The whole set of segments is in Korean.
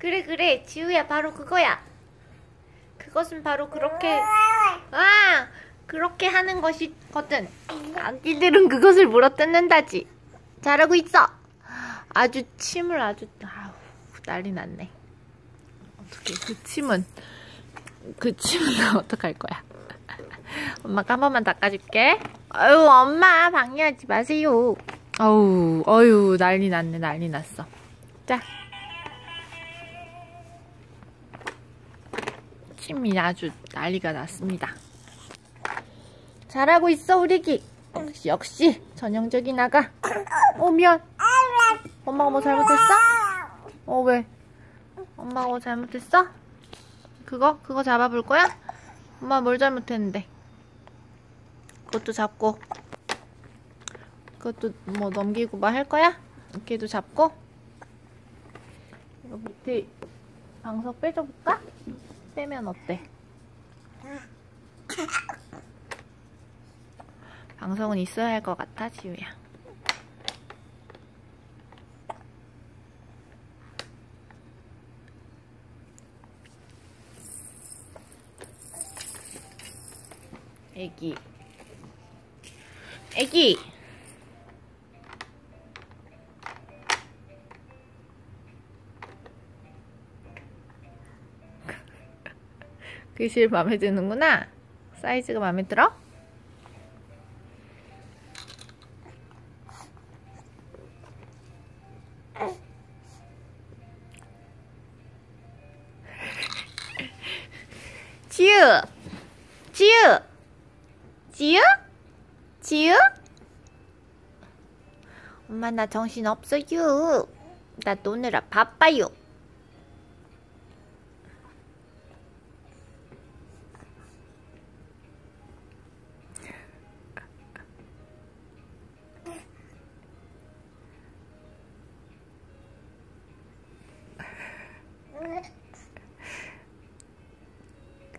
그래 그래. 지우야 바로 그거야. 그것은 바로 그렇게 아 그렇게 하는 것이거든. 아기들은 그것을 물어뜯는다지. 잘하고 있어. 아주 침을 아주 아우 난리 났네. 어떻게 그 침은 그 침은 어떡할 거야? 엄마가 한 번만 닦아줄게. 아유 엄마 방해하지 마세요. 어우 어유 난리 났네. 난리 났어. 자 침이 아주 난리가 났습니다. 잘하고 있어 우리 기. 역시 전형적인 아가. 어 미안. 엄마가 뭐 잘못했어? 어 왜? 엄마가 뭐 잘못했어? 그거? 그거 잡아볼 거야? 엄마 뭘 잘못했는데? 그것도 잡고 그것도 뭐 넘기고 뭐할 거야? 걔도 잡고 이거 밑에 방석 빼줘볼까? 빼면 어때? 방송은 있어야 할 것 같아, 지우야. 애기. 애기! 글씨 마음에 드는구나. 사이즈가 마음에 들어? 지우! 지우! 지우? 지우? 엄마 나 정신 없어요. 나 노느라 바빠요.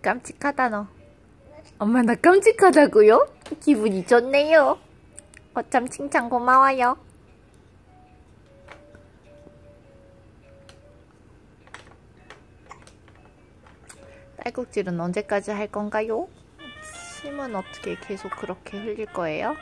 깜찍하다 너. 엄마 나 깜찍하다고요? 기분이 좋네요. 어쩜 칭찬 고마워요. 딸꾹질은 언제까지 할 건가요? 침은 어떻게 계속 그렇게 흘릴 거예요?